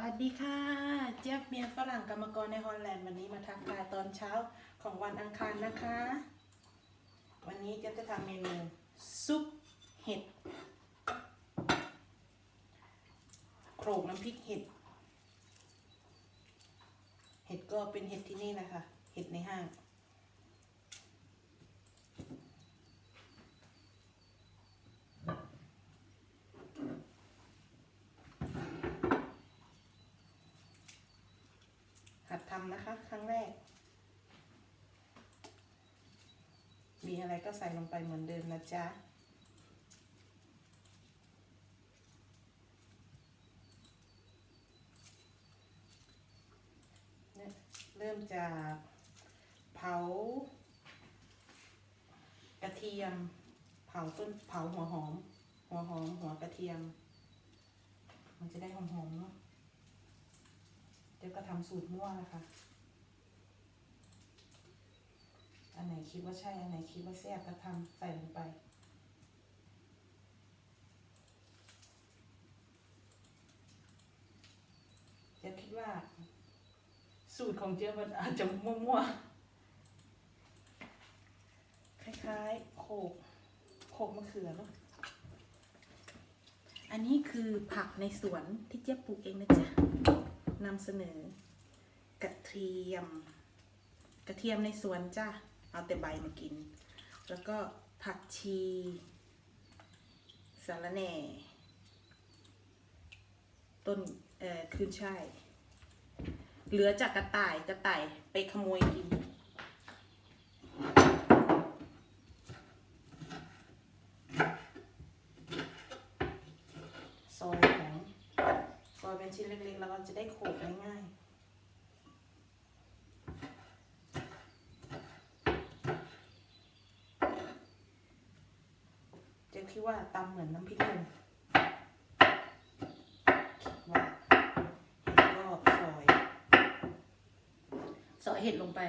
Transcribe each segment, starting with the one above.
วัสดีค่ะ เจี๊ยบเมียฝรั่งกรรมกรในฮอลแลนด์วันนี้มาทักทายตอนเช้าของวันอังคารนะคะ วันนี้เจี๊ยบจะทำเมนูซุปเห็ดโขลกน้ำพริกเห็ด เห็ดก็เป็นเห็ดที่นี่นะคะ เห็ดในห้างำนะคะ ครั้งแรก มีอะไรก็ใส่ลงไปเหมือนเดิมนะจ๊ะเนี่ยเริ่มจากเผากระเทียม เผาต้นเผาหัวหอม หัวหอมหัวกระเทียม มันจะได้หอมๆเนาะ เดี๋ยวก็ทำสูตรมั่วนะคะ อันไหนคิดว่าใช่ อันไหนคิดว่าแซ่บก็ทำใส่ลงไป เจ๊คิดว่า สูตรของเจ๊ยบมันอาจจะมั่วๆ คล้ายๆ โขกโขกมะเขือเนาะอันนี้คือผักในสวนที่เจ๊ยบปลูกเองนะจ๊ะ นำเสนอ กระเทียม กระเทียมในสวนจ้าเอาแต่ใบมากิน แล้วก็ผักชีสาระแหน่ต้นเอ่อคืนช่ายเหลือจากกระต่ายกระต่ายไปขโมยกิน ซอยของซอย เป็นชิ้นเล็กๆ แล้วก็จะได้โขลกง่ายๆเจ๊คิดว่าตำเหมือนน้ำพริกหนุ่มว่าเห็ดก็ซอย ซอยเห็ดลงไป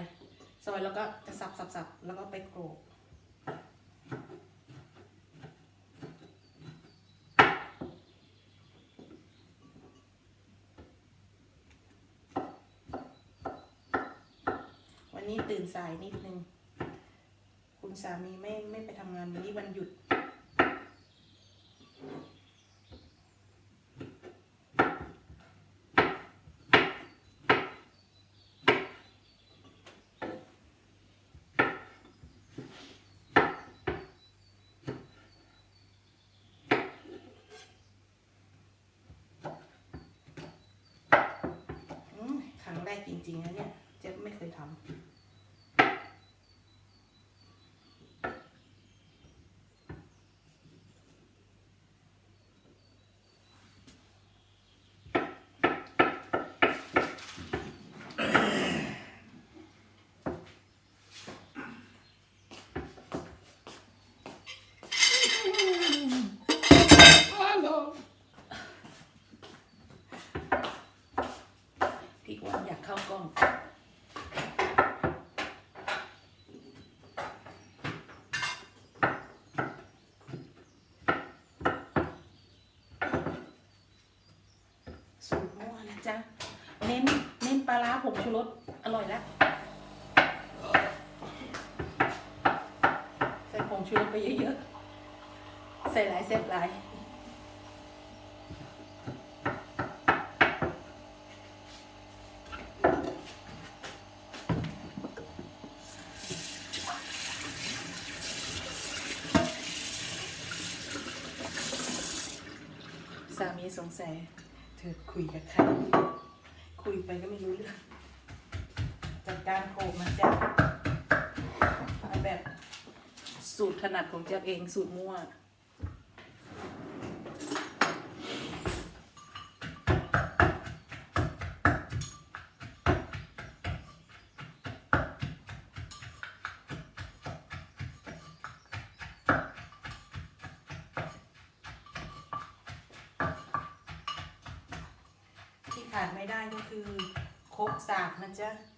ซอยแล้วก็จะสับสับสับแล้วก็ไปโขลก วันนี้ตื่นสายนิดนึง คุณสามีไม่ไม่ไปทำงานวันนี้วันหยุด ครั้งแรกจริงๆนะเนี่ย เจ๊ไม่เคยทำ พี่อ้วันอยากเข้ากล้อง สูตรมั่วนะจ๊ะ เน้น เน้นปลาร้าผ งชูรสอร่อยแล้ว ใส่ผงชูรสไปเยอะๆ ใส่หลายเซฟหลายสามีสงสัย เธอคุยกับใครคุยไปก็ไม่รู้เรื่อง จัดการโขกนจะเอาแบบสูตรถนัดของเจ๊ยบเองสูตรมั่ว ที่ขาดไม่ได้ก็คือโคกสากนะจ๊ะ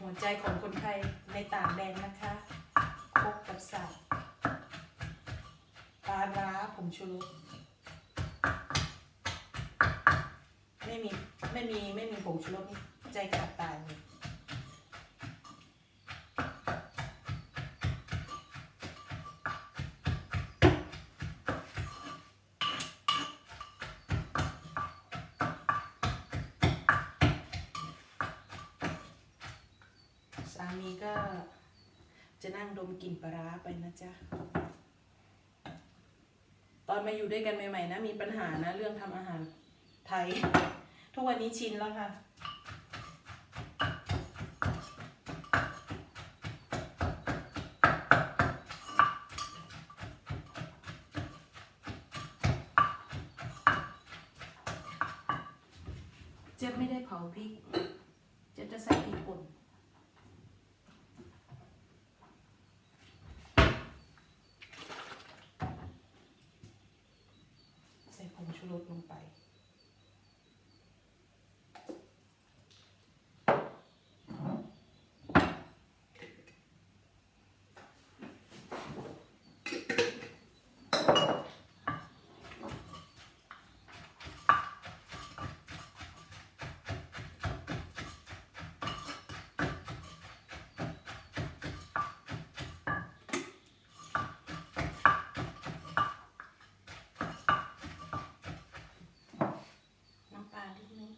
หัวใจของคนไทยในต่างแดนนะคะพบกับสับปลาร้าผงชูรสไม่มี ไม่มี ไม่มีผงชูรสนี่ใจขาดตายเลย นั่งดมกลิ่นปลาร้าไปนะจ๊ะ ตอนมาอยู่ด้วยกันใหม่ๆนะ มีปัญหานะ เรื่องทำอาหารไทย ทุกวันนี้ชินแล้วค่ะเจ๊ไม่ได้เผาพริก เจ๊จะใส่พริกป่น ใส่ผงชูรสลงไป น้ำปลานิดนึง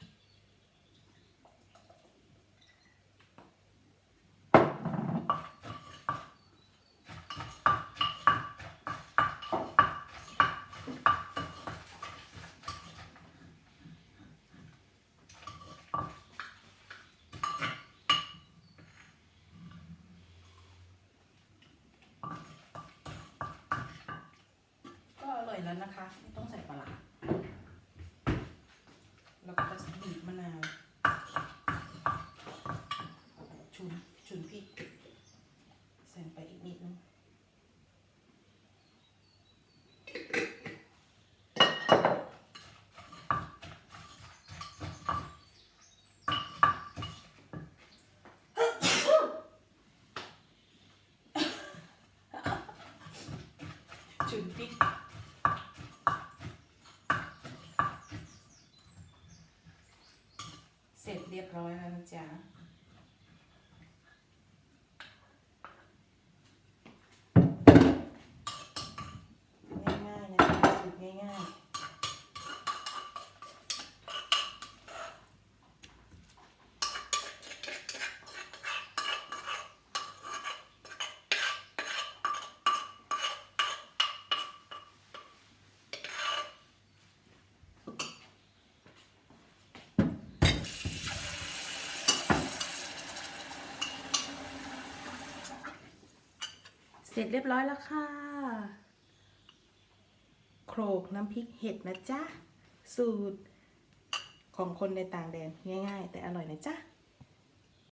ก็อร่อย แล้วนะคะไม่ต้องใส่ปลาร้าแล้วก็จะบีบมะนาวชุนชุนพริกใส่ไปอีกนิดนึงชุนพริก เสร็จเรียบร้อยแล้วนะจ๊ะ ง่ายๆนะจ๊ะสูตรง่ายๆ เสร็จเรียบร้อยแล้วค่ะ โคลกน้ำพริกเห็ดนะจ๊ะ สูตรของคนในต่างแดนง่าย ๆ แต่อร่อยนะจ๊ะ